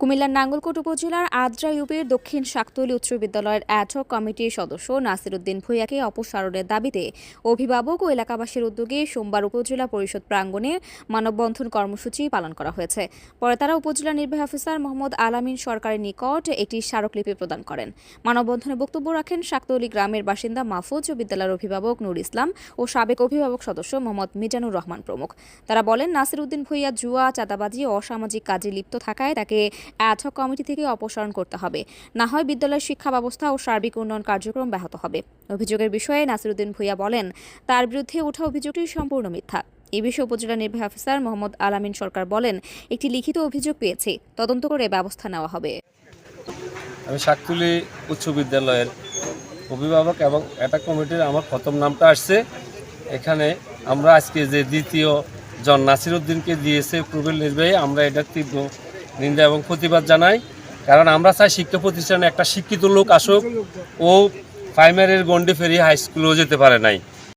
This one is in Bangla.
কুমিল্লার নাঙ্গলকোট উপজেলার আদ্রা ইউপির দক্ষিণ শাকতলী উচ্চ বিদ্যালয়ের অ্যাডহক কমিটির সদস্য নাসিরউদ্দিন ভূঁইয়াকে অপসারণের দাবিতে অভিভাবক ও এলাকাবাসীর উদ্যোগে সোমবার উপজেলা পরিষদ প্রাঙ্গণে মানববন্ধন কর্মসূচি পালন করা হয়েছে। পরে তারা উপজেলা নির্বাহী অফিসার মোহাম্মদ আলামিন সরকারের নিকট একটি স্মারকলিপি প্রদান করেন। মানববন্ধনে বক্তব্য রাখেন শাকতলী গ্রামের বাসিন্দা মাহফুজ ও বিদ্যালয়ের অভিভাবক নুর ইসলাম ও সাবেক অভিভাবক সদস্য মোহাম্মদ মিজানুর রহমান প্রমুখ। তারা বলেন নাসির উদ্দিন ভূঁইয়া জুয়া, চাঁদাবাজি ও অসামাজিক কাজে লিপ্ত থাকায় তাকে অ্যাডহক কমিটি থেকে অপসারণ করতে হবে। না হয় বিদ্যালয়ের শিক্ষা ব্যবস্থা ও সার্বিক উন্নয়ন কার্যক্রম ব্যাহত হবে। অভিযোগের বিষয়ে নাসিরুদ্দিন ভূঁইয়া বলেন, তার বিরুদ্ধে ওঠা অভিযোগটি সম্পূর্ণ মিথ্যা। এ বিষয়ে উপজেলা নির্বাহী অফিসার মোহাম্মদ আলামিন সরকার বলেন, একটি লিখিত অভিযোগ পেয়েছে, তদন্ত করে ব্যবস্থা নেওয়া হবে। আমি শাকতুলি উচ্চ বিদ্যালয়ের অভিভাবক এবং এটা কমিটির আমার প্রথম নামটা আসছে। এখানে আমরা আজকে যে দ্বিতীয় জন নাসির উদ্দিনকে দিয়েছে প্রবীল নির্বাহী, আমরা এটা তীব্র নিন্দা এবং প্রতিবাদ জানাই। কারণ আমরা চাই শিক্ষা প্রতিষ্ঠানে একটা শিক্ষিত লোক আসুক, ও প্রাইমারির গন্ডি ফেরিয়ে হাই স্কুলেও যেতে পারে নাই।